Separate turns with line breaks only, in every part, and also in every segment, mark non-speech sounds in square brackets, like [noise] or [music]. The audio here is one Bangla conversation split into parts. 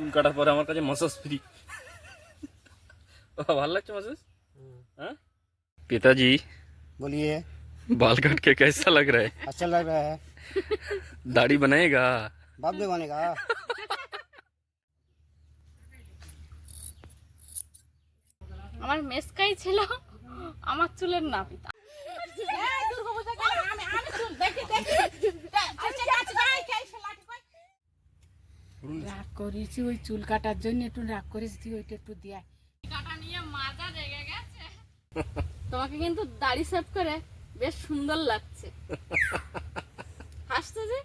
চুল কাটার পরে আমার কাছে মাসাজ ফ্রি ভালো লাগছে মাসাজ हाँ पिताजी
बोलिए
बाल काट के कैसा लग रहा है
अच्छा लग रहा है
दाढ़ी बनाएगा
बाप भी बनेगा
আমার মেসকাই ছিল আমার চুলের নাপিতা
রাগ করেছি ওই চুল কাটার জন্য একটু রাগ করেছি ওইটা একটু দেয়
কাটা নিয়ে মাজা রেগে গেছে। তোমাকে কিন্তু দাড়ি সেভ করে বেশ সুন্দর লাগছে। হাসতে যে?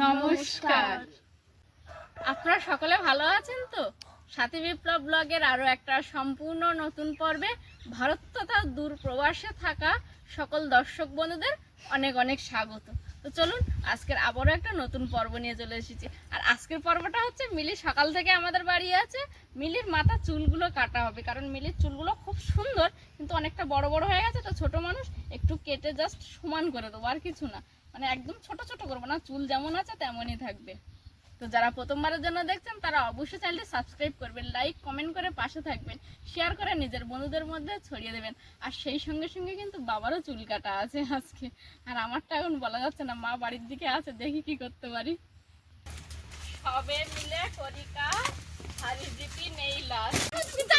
নমস্কার। আপনারা সকলে ভালো আছেন তো? সাথী বিপ্লব ব্লগের আরও একটা সম্পূর্ণ নতুন পর্বে ভারত তথা দূর প্রবাসে থাকা সকল দর্শক বন্ধুদের অনেক অনেক স্বাগত। তো চলুন, আজকের আবারও একটা নতুন পর্ব নিয়ে চলে এসেছি। আর আজকের পর্বটা হচ্ছে মিলি সকাল থেকে আমাদের বাড়ি আছে। মিলির মাথা চুলগুলো কাটা হবে, কারণ মিলির চুলগুলো খুব সুন্দর, কিন্তু অনেকটা বড় বড় হয়ে গেছে, তো ছোট মানুষ একটু কেটে জাস্ট সমান করে দেবো, আর কিছু না। মানে একদম ছোট ছোট করব না, চুল যেমন আছে তেমনই থাকবে। তো যারা প্রথমবারের জন্য দেখছেন তারা অবশ্যই চ্যানেলটি সাবস্ক্রাইব করবেন লাইক কমেন্ট করে পাশে থাকবেন শেয়ার করে নিজের বন্ধুদের মধ্যে ছড়িয়ে দেবেন। আর সেই সঙ্গে সঙ্গে কিন্তু বাবারও চুল কাটা আছে আজকে। আর আমারটা এখন বলা যাচ্ছে না মা বাড়ির দিকে আছে দেখি কি করতে পারি। সবে মিলে করি কাজ হারি জিপি নেই লাস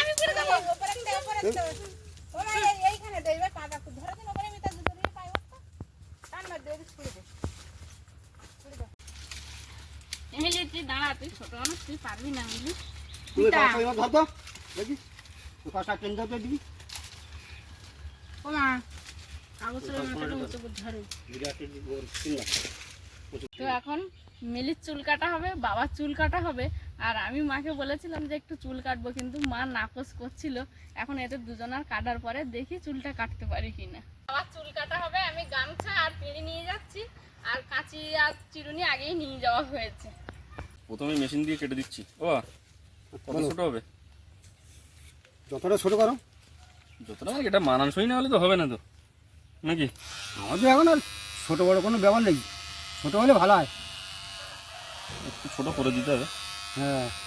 আমি করে দেবো তুই দাঁড়া তুই ছোট মানুষ তুই পারবি না
ধর তো দেখি। ধরতে দিবি।
ও মা
এখন মিলির চুল কাটা হবে বাবার চুল কাটা হবে। আর আমি মাকে বলেছিলাম যে একটু চুল কাটবো কিন্তু মা নাকচ করছিল। এখন এদের দুজনার কাটার পরে দেখি চুলটা কাটতে পারি কিনা। বাবার চুল কাটা হবে আমি গামছা আর পিঁড়ি নিয়ে যাচ্ছি। আর কাঁচি আর চিরুনি আগেই নিয়ে যাওয়া হয়েছে।
প্রথমে মেশিন দিয়ে কেটে দিচ্ছি। ও কত
বলো।
ছোট হবে?
যতটা ছোট করো।
যতটা মানে এটা মানানসই না হলে তো হবে না তো। নাকি?
আমাদের এখন আর ছোট বড় কোনো ব্যাপার নেই। ছোট হলে ভালো হয়।
একটু ছোট করে দিতে হবে।
হ্যাঁ।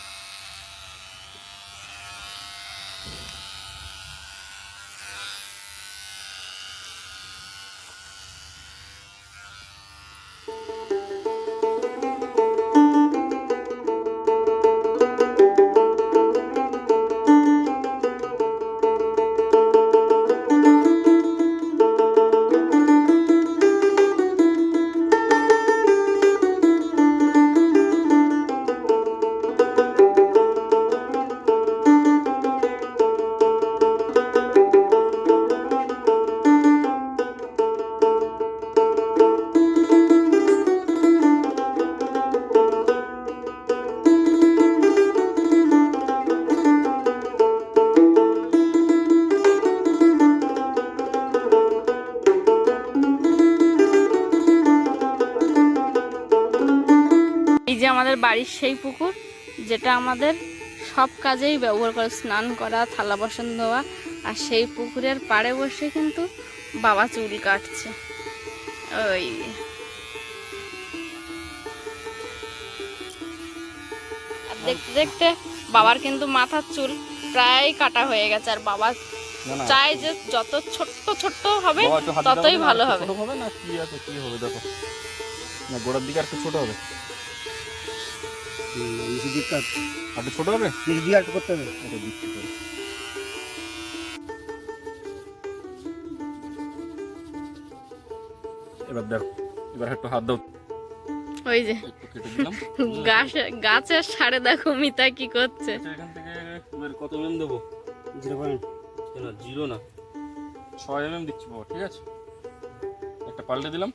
সেই পুকুর যেটা আমাদের সব কাজেই ব্যবহার করে স্নান করা থালা বাসন দেওয়া আর সেই পুকুরের পাড়ে বসে কিন্তু বাবা চুল কাটছে। ওই দেখতে দেখতে বাবার কিন্তু মাথার চুল প্রায় কাটা হয়ে গেছে আর বাবা চায় যে যত ছোট্ট ছোট্ট হবে ততই ভালো হবে।
না? কি আছে কি হবে? দেখো। না গোড়ার দিকে আর ছোট হবে? আর হবে
করতে হবে?
এটা দিচ্ছি করে এবার দেখো এবার একটু হাত দাও।
ওই যে গাছের সাড়ে দেখো মিতা কি করছে।
আচ্ছা, এখান থেকে কত এমএম দেবো?
Zero point.
না জিরো না। ছয় এমএম দিচ্ছি বাবা ঠিক আছে? একটা পাল্টে দিলাম।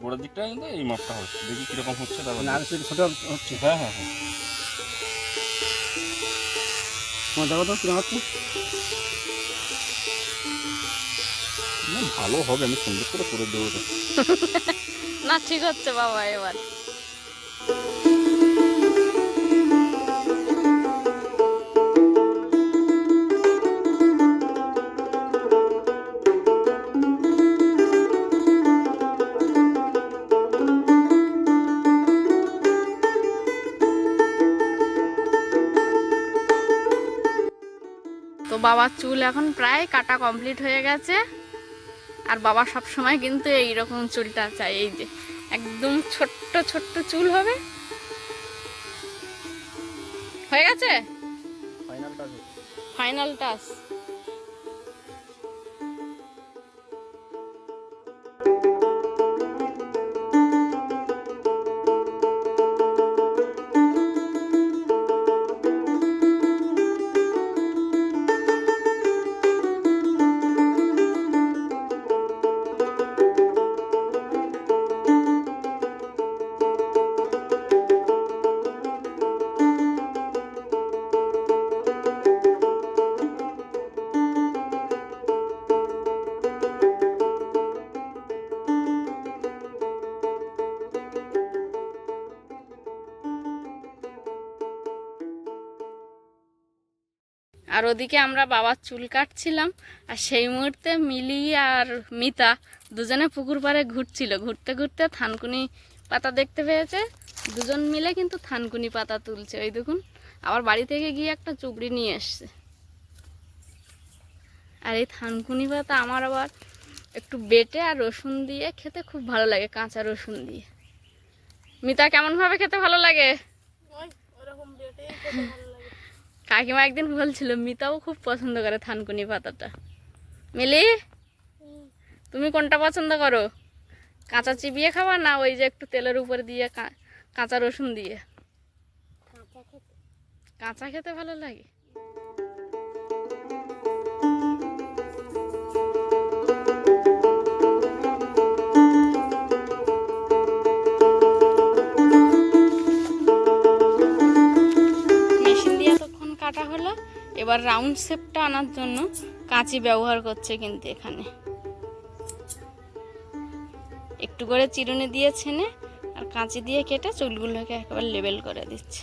গোড়ার দিকটা কিন্তু এই মাপটা হচ্ছে। দেখি কীরকম হচ্ছে তারপর
না সেটা ছোট হচ্ছে।
হ্যাঁ হ্যাঁ হ্যাঁ।
তোমার দেখো তো কীরকম হচ্ছে?
না, ভালো হবে আমি সুন্দর করে করে দেবো তো। [laughs]
না ঠিক হচ্ছে বাবা এবার। বাবার চুল এখন প্রায় কাটা কমপ্লিট হয়ে গেছে। আর বাবা সব সময় কিন্তু এই রকম চুলটা চাই এই যে একদম ছোট্ট ছোট্ট চুল হবে। হয়ে গেছে?
ফাইনাল টাচ
ওদিকে আমরা বাবার চুল কাটছিলাম আর সেই মুহূর্তে মিলি আর মিতা দুজনে পুকুর পাড়ে ঘুরছিল। ঘুরতে ঘুরতে থানকুনি পাতা দেখতে পেয়েছে। দুজন মিলে কিন্তু থানকুনি পাতা তুলছে। ওই দেখুন, আবার বাড়ি থেকে গিয়ে একটা চুবড়ি নিয়ে এসছে। আর এই থানকুনি পাতা আমার আবার একটু বেটে আর রসুন দিয়ে খেতে খুব ভালো লাগে, কাঁচা রসুন দিয়ে। মিতা, কেমনভাবে খেতে ভালো লাগে? কাকিমা একদিন বলছিল মিতাও খুব পছন্দ করে থানকুনি পাতাটা। মিলি তুমি কোনটা পছন্দ করো? কাঁচা চিবিয়ে খাবা না ওই যে একটু তেলের উপর দিয়ে কাঁচা রসুন দিয়ে? কাঁচা খেতে ভালো লাগে? এবার রাউন্ড শেপটা আনার জন্য কাঁচি ব্যবহার করছে কিন্তু এখানে। একটু করে চিরুনি দিয়ে ছেনে আর কাঁচি দিয়ে কেটে চুলগুলোকে একেবারে লেবেল করে দিচ্ছে।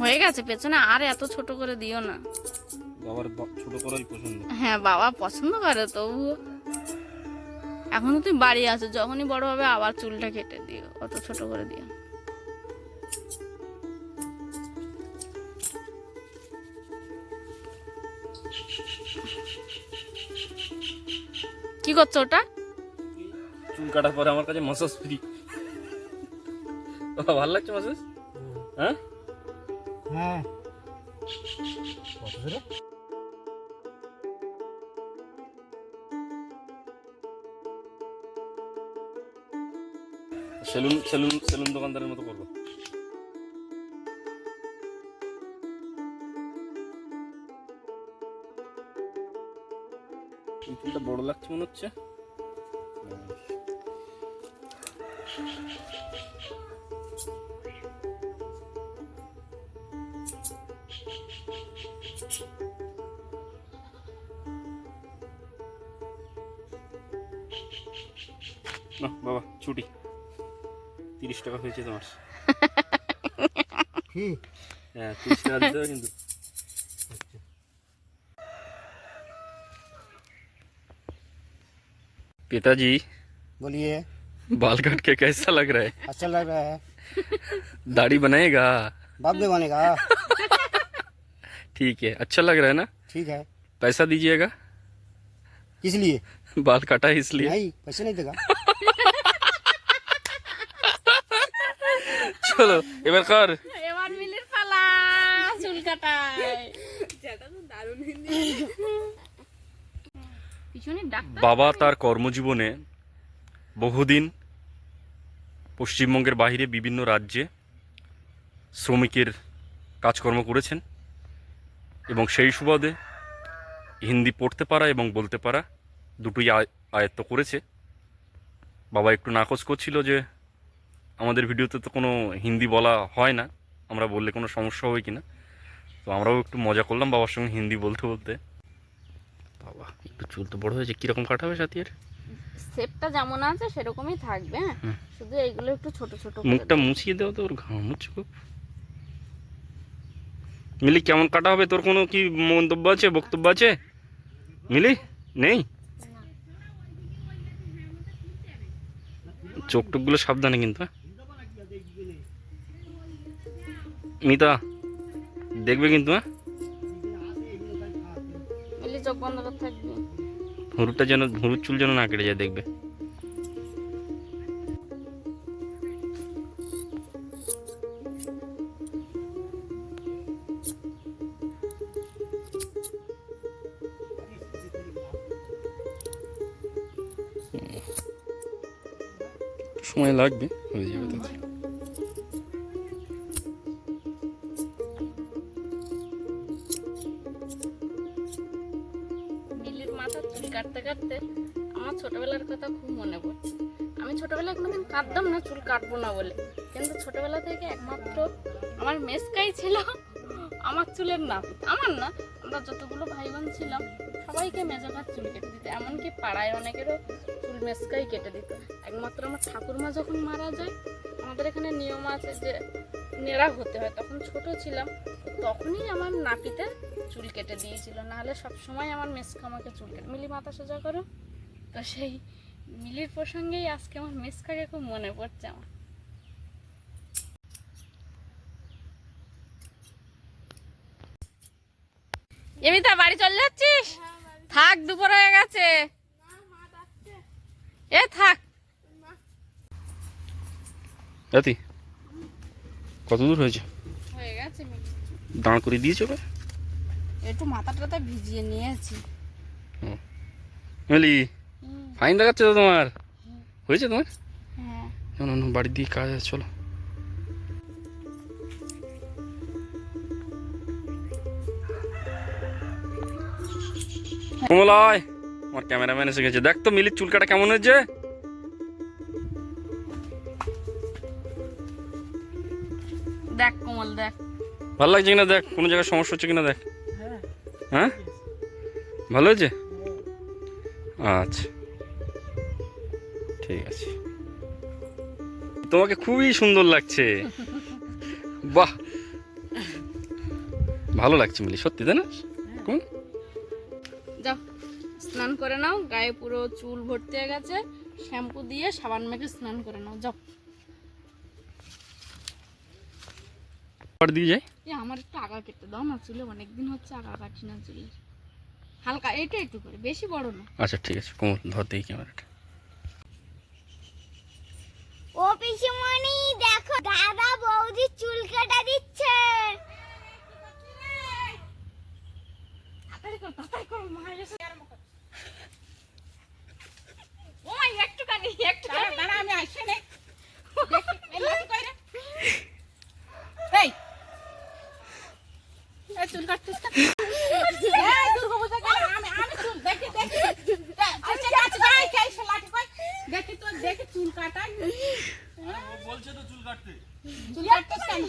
হয়ে গেছে, পেছনে আর এত ছোট করে দিও না।
বাবার ছোট করাই পছন্দ।
হ্যাঁ বাবা পছন্দ করে তবুও। এখন তো তুমি বাড়ি আছো যখনই বড় হবে আবার চুলটা কেটে দিও অত ছোট করে দিও। কি করছ ওটা?
চুল কাটার পরে আমার কাছে মাসাজ ফ্রি বাবা ভালো লাগছে মাসাজ হ্যাঁ?
হ্যাঁ।
সেলুন সেলুন সেলুন দোকানদারের মতো করব। এই বড় লাগছে মনে হচ্ছে। বাবা ছুটি। তিরিশ টাকা হয়েছে তোমার
কি
হ্যাঁ তিরিশ টাকা দিতে হবে কিন্তু पिताजी
बोलिए
बाल काट के कैसा लग रहा है
अच्छा लग रहा है
दाढ़ी बनाएगा
बाप भी बनेगा
ठीक है अच्छा लग रहा है ना
ठीक है
पैसा दीजिएगा
किस लिए
बाल काटा है इसलिए
नहीं पैसे नहीं देगा [laughs]
চলো এবার কর।
এবার মিলির পালা চুল কাটায়।
বাবা তার কর্মজীবনে বহুদিন পশ্চিমবঙ্গের বাইরে বিভিন্ন রাজ্যে শ্রমিকের কাজকর্ম করেছেন এবং সেই সুবাদে হিন্দি পড়তে পারা এবং বলতে পারা দুটোই আয়- আয়ত্ত করেছে। বাবা একটু নাকচ করছিল যে আমাদের ভিডিওতে তো কোনো হিন্দি বলা হয় না আমরা বললে কোনো সমস্যা হবে কি না তো আমরাও একটু মজা করলাম বাবার সঙ্গে হিন্দি বলতে বলতে। বাবা একটু চুল তো বড় হয়েছে কীরকম কাটাবে সাথীর?
শেপটা যেমন আছে সেরকমই থাকবে হ্যাঁ। শুধু এইগুলো একটু ছোট ছোট
মুখটা মুছিয়ে দাও তো ওর ঘাম হচ্ছে খুব। মিলি কেমন কাটা হবে? তোর কোনো কি মন্তব্য আছে বক্তব্য আছে? মিলি নেই? চোখ টোকগুলো সাবধানে কিন্তু হ্যাঁ? মিতা দেখবে কিন্তু হ্যাঁ?
চোখ বন্ধ করে থাকবি।
হরুটা যেন হরুর চুল যেন না কেটে যায় দেখবে। সময় লাগবে হয়ে যাবে।
মিলির চুল কাটতে কাটতে আমার ছোটবেলার কথা খুব মনে পড়ছে। আমি ছোটবেলায় কোনোদিন কাটতাম না, চুল কাটবো না বলে। কিন্তু ছোটবেলা থেকে একমাত্র আমার মেসকাই ছিল আমার চুলের নাপিত আমার না, আমরা যতগুলো ভাই বোন ছিলাম, সবাইকে মেজাকার চুল কেটে দিত। এমনকি পাড়ায় অনেকেরও চুল মেসকাই কেটে দিত। একমাত্র আমার ঠাকুরমা যখন মারা যায়, আমাদের এখানে নিয়ম আছে যে নেড়া হতে হয়। তখন ছোট ছিলাম, তখনই আমার নাপিতে চুল কেটে দিয়েছিল নাহলে সবসময় আমার মেসকা আমাকে চুল কেটে মিলি মাথা সোজা করো। তো সেই মিলির প্রসঙ্গেই আজকে আমার মেসকাকে খুব মনে পড়ছে আমার। এমিতা বাড়ি চলে যাচ্ছিস? থাক দুপুর হয়ে গেছে। এ থাক।
রাতি কত দূর হয়েছে?
হয়ে গেছে
দাঁড় করে দিয়েছ বে?
একটু মাথা টাথা ভিজিয়ে নিয়েছি। হুম,
ফাইন দেখাচ্ছে তো তোমার? হয়েছে তোমার?
হ্যাঁ।
না না বাড়ির দিকে কাজ আছে চলো। কমলায় আমার ক্যামেরাম্যান এসে গেছে। দেখ তো মিলির চুলকাটা কেমন হয়েছে।
দেখ কোমল দেখ।
ভালো লাগছে কিনা দেখ? কোনো জায়গায় সমস্যা হচ্ছে কিনা দেখ? হ্যাঁ? ভালো হয়েছে? আচ্ছা। ঠিক আছে। তোমাকে খুবই সুন্দর লাগছে। বাহ! ভালো লাগছে মিলি, সত্যি, তাই না? কোন?
যাও, স্নান করে নাও, গায়ে পুরো চুল ভর্তি হয়ে গেছে, শ্যাম্পু দিয়ে সাবান মেখে স্নান করে নাও, যাও।
আর দিয়ে যাই
এ আমার একটু আগা কেটে দাও না চুলে অনেকদিন হচ্ছে আগা কাটছি না চুলে হালকা এটা একটু করে বেশি বড় না
আচ্ছা ঠিক আছে কোমল ধর দিই ক্যামেরাটা
ও পিসিমণি দেখো দাদা বৌদি চুল কাটা দিচ্ছে
তাড়াতাড়ি কর তাড়াতাড়ি কর মা এসে ও মা একটুখানি একটুখানি
দাঁড়া আমি আসছি নে এই লাঠি কইরে এই এই চুল কাটছিস না দেখি আচ্ছা আচ্ছা চুল কাটা
বলছে তো চুল কাটতে
চুল কাটছিস কেন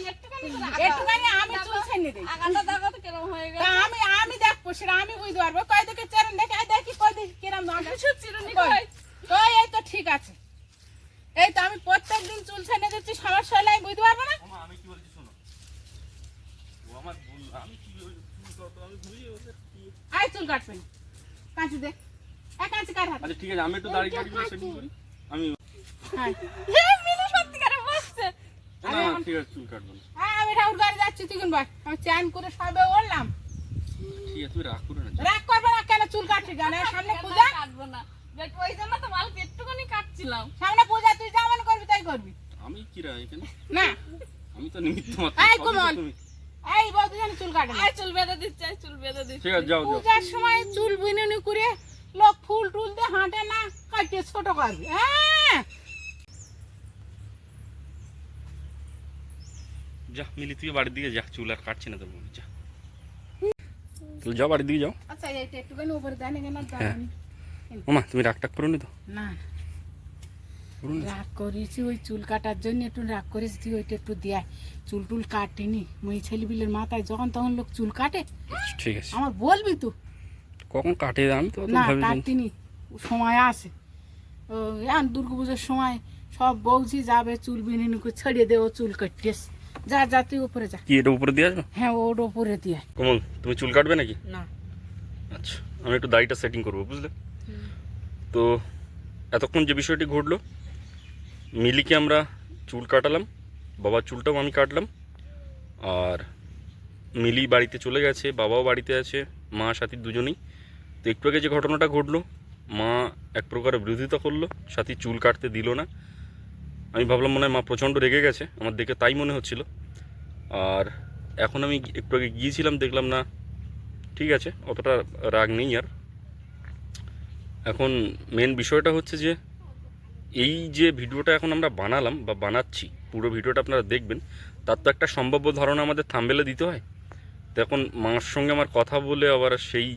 একটুখানি আমি চুল ছেনে দেই
আগাটা কেরম হয়ে
তা আমি আমি দেখব সেটা আমি বুঝতে পারব কয় দেখে চেরন দেখে দেখি কয় দেখি কিরম দাঁড়া
চিরুনি
কই?
কই
কই এই তো ঠিক আছে এই তো আমি প্রত্যেক দিন চুল ছেনে দিচ্ছি সমস্যা হলে আমি বুঝতে পারব না
আমি কি বলছি শোনো আমার ভুল কি চুল কাটো আমি ভুলি
আয় চুল কাটবেন কাঁচি দে। এক কাঁচি কাট
আচ্ছা ঠিক আছে আমি একটু দাড়ি কাটি সেটিং করি। আমি
হ্যাঁ।
মিনু সত্যিকারে বসছে
না ঠিক আছে চুল কাটবো
হ্যাঁ, আমি ঠাকুর গাড়ি যাচ্ছি তুই ভাই। আমি চান করে সবে ওরলাম
ঠিক আছে তুই রাগ করে না
রাগ করবে না কেন চুল কাটছি জানে সামনে পূজা।
কাটবো না? দেখ ওই জন্য তো মাল একটুখানি কাটছিলাম।
সামনে পূজা তুই করবি তাই করবি।
আমি কি রা এখানে?
না।
আমি তো নিমিত্ত মাত্র
এই কোমল।
তুমি।
এই বলতে জানি চুল কাটে না।
চুল বেঁধে দিচ্ছে আয় চুল বেঁধে দিচ্ছে।
ঠিক আছে যাও যাও।
পূজার সময় চুল বিনুনি করে লোক ফুল টুল দিয়ে হাঁটে না কাটিয়ে ছোট করবি। হ্যাঁ।
যা মিলি তুই বাড়ির দিকে যা চুল আর কাটছি না তোর যা। তুই যাও বাড়ির দিকে যাও।
আচ্ছা এইটা একটুখানি উপরে দেন কেন
হ্যাঁ। ওমা তুমি রাগ টাক করো নি তো।
না। রাগ করেছি ওই চুল কাটার জন্য একটু রাগ করেছি তুই ওইটা একটু দেয়। চুল টুল কাটেনি। ওই ছেলে বিলের মাথায় যখন তখন লোক চুল কাটে।
ঠিক আছে।
আমার বলবি তো?
কখন কাটে আমি তো?
না কাটিনি। সময় আছে। ও এখন দুর্গা পুজোর সময় সব বৌজি যাবে চুল বিনিনি করে ছড়িয়ে দেবো চুল কাটিস যা যা তুই উপরে যা।
কি এটা উপরে দিয়ে আসব?
হ্যাঁ ওর উপরে দিয়ে।
কোমল তুমি চুল কাটবে নাকি?
না।
আচ্ছা আমি একটু দাড়িটা সেটিং করব বুঝলে? তো এতক্ষণ যে বিষয়টি ঘটলো মিলিকে আমরা চুল কাটালাম। বাবার চুলটাও আমি কাটলাম। আর মিলি বাড়িতে চলে গেছে, বাবাও বাড়িতে আছে, মা সাথীর দুজনেই। তো একটু আগে যে ঘটনাটা ঘটলো, মা এক প্রকার বিরোধিতা করল, সাথী চুল কাটতে দিল না। আমি ভাবলাম মনে হয় মা প্রচণ্ড রেগে গেছে, আমার দেখে তাই মনে হচ্ছিল। আর এখন আমি একটু আগে গিয়েছিলাম, দেখলাম না, ঠিক আছে, অতটা রাগ নেই আর। এখন মেন বিষয়টা হচ্ছে যে, এই যে ভিডিওটা এখন আমরা বানালাম বা বানাচ্ছি পুরো ভিডিওটা আপনারা দেখবেন, তার তো একটা সম্ভাব্য ধারণা আমাদের থাম্বেলে দিতে হয়। তো এখন মার সঙ্গে আমার কথা বলে আবার সেই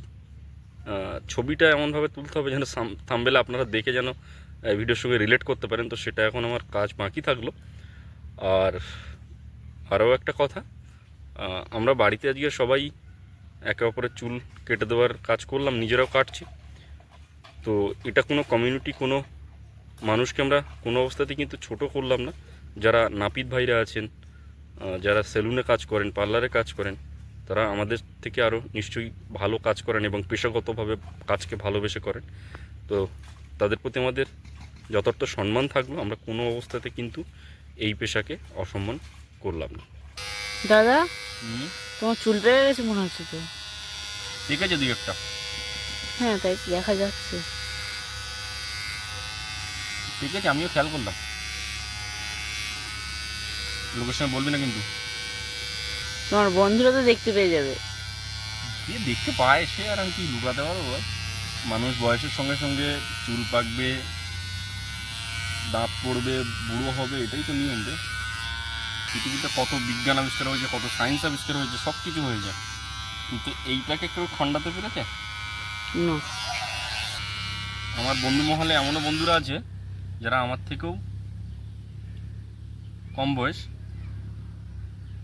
ছবিটা এমনভাবে তুলতে হবে যেন থাম্বেলে আপনারা দেখে যেন ভিডিওর সঙ্গে রিলেট করতে পারেন। তো সেটা এখন আমার কাজ বাকি থাকল। আর আরও একটা কথা আমরা বাড়িতে আজকে সবাই একে অপরের চুল কেটে দেওয়ার কাজ করলাম, নিজেরাও কাটছি। তো এটা কোনো কমিউনিটি কোনো মানুষকে আমরা কোনো অবস্থাতেই কিন্তু ছোট করলাম না। যারা নাপিত ভাইরা আছেন যারা সেলুনে কাজ করেন পার্লারে কাজ করেন তারা আমাদের থেকে আরও নিশ্চয়ই ভালো কাজ করেন এবং পেশাগতভাবে কাজকে ভালোবেসে করেন। তো তাদের প্রতি আমাদের যথার্থ সম্মান থাকল। আমরা কোনো অবস্থাতে কিন্তু এই পেশাকে অসম্মান করলাম না।
দাদা তোমার চুল পেয়ে গেছে মনে হচ্ছে তো।
ঠিক আছে দুই একটা।
হ্যাঁ তাই দেখা যাচ্ছে।
ঠিক আছে আমিও খেয়াল করলাম। সঙ্গে বলবি না কিন্তু।
তোমার বন্ধুরা তো দেখতে পেয়ে যাবে।
সে দেখতে পায় সে আর আমি কি লুকাতে পারব? মানুষ বয়সের সঙ্গে সঙ্গে চুল পাকবে দাঁত পড়বে বুড়ো হবে এটাই তো নিয়ম রে। পৃথিবীতে কত বিজ্ঞান আবিষ্কার হয়েছে কত সায়েন্স আবিষ্কার হয়েছে সব কিছু হয়ে যায়। কিন্তু এইটাকে কেউ খণ্ডাতে পেরেছে?
না।
আমার বন্ধু মহলে এমনও বন্ধুরা আছে যারা আমার থেকেও কম বয়স।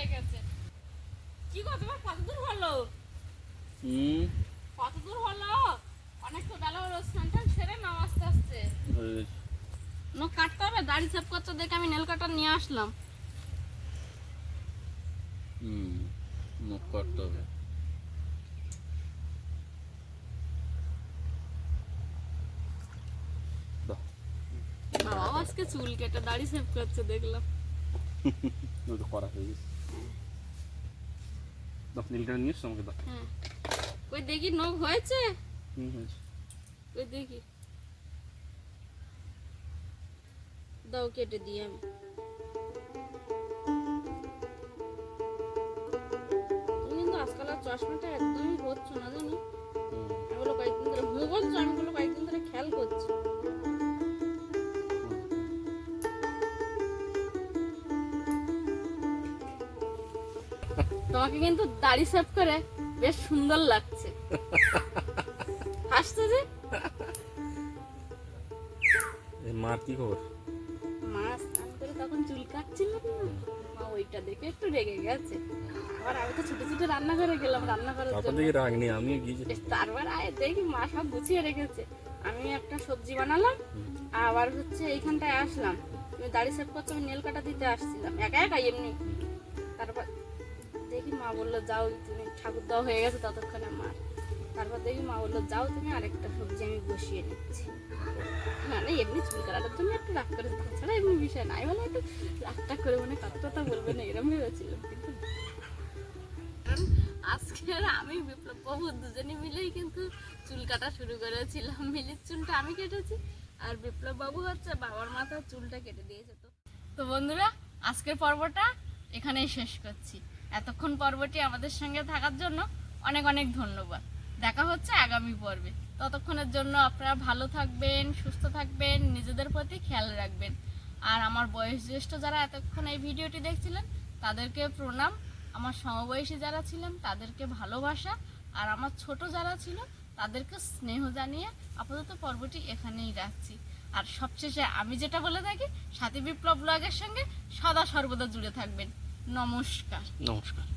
রেখেছে। কি গো তোমার কত দূর হলো?
হুম।
কত দূর হলো? অনেক তো বেলা হলো স্নান টান সেরে নাও আস্তে আস্তে। নো কাটতে হবে দাড়ি সেভ করতে দেখে আমি নেল কাটার নিয়ে আসলাম।
হুম মুখ কাটতে হবে।
বাবাও আজকে চুল কেটে দাড়ি সেভ করছে দেখলাম। [laughs]
তো করা হয়ে গেছে। দাও নীলটা নিয়ে আমাকে? দাও
ওই দেখি নখ হয়েছে?
হুম হয়েছে।
ওই দেখি। দাও কেটে দিই আমি কিন্তু আজকাল আর চশমাটা একদমই হচ্ছ না জানো? বলো কয়েকদিন ধরে হু বলছো আমি বলো কয়েকদিন ধরে খেয়াল করছি। তোমাকে কিন্তু দাড়ি সেভ করে বেশ সুন্দর লাগছে। [laughs] হাসছো যে?
মার কি খবর?
চুল না মা ওইটা দেখে একটু রেগে গেছে। আবার আমি তো ছুটে ছুটে রান্নাঘরে গেলাম রান্না করার জন্য।
থেকে রাগ নেই আমিও গিয়েছি
তারপর আয় দেখি মা সব গুছিয়ে রেখেছে। আমি একটা সবজি বানালাম আবার হচ্ছে এইখানটায় আসলাম। তুমি দাড়ি সেভ করছ আমি নেল কাটা দিতে আসছিলাম। একা একা এমনি। তারপর দেখি মা বলল যাও তুমি ঠাকুর দেওয়া হয়ে গেছে ততক্ষণে মা তারপর দেখি মা বলল যাও তুমি আরেকটা সবজি আমি বসিয়ে নিচ্ছি মানে এমনি চুল জন্য একটু রাগ করে এমনি নাই। একটু করে মানে বলবে না এরম আজকে আমি বিপ্লব বাবু দুজনে মিলেই কিন্তু চুল কাটা শুরু করেছিলাম। মিলির চুলটা আমি কেটেছি, আর হচ্ছে বাবার মাথার চুলটা কেটে দিয়েছে। তো তো বন্ধুরা, আজকের পর্বটা এখানেই শেষ করছি। এতক্ষণ পর্বটি আমাদের সঙ্গে থাকার জন্য অনেক অনেক ধন্যবাদ। দেখা হচ্ছে আগামী পর্বে। ততক্ষণের জন্য আপনারা ভালো থাকবেন, সুস্থ থাকবেন, নিজেদের প্রতি খেয়াল রাখবেন। আর আমার বয়স জ্যেষ্ঠ যারা এতক্ষণ এই ভিডিওটি দেখছিলেন, তাদেরকে প্রণাম। আমার সমবয়সী যারা ছিলেন, তাদেরকে ভালোবাসা। আর আমার ছোট যারা ছিল, তাদেরকে স্নেহ জানিয়ে আপাতত পর্বটি এখানেই রাখছি। আর সবশেষে আমি যেটা বলে থাকি, সাথী বিপ্লব ব্লগের সঙ্গে সদা সর্বদা জুড়ে থাকবেন। নমস্কার।
নমস্কার।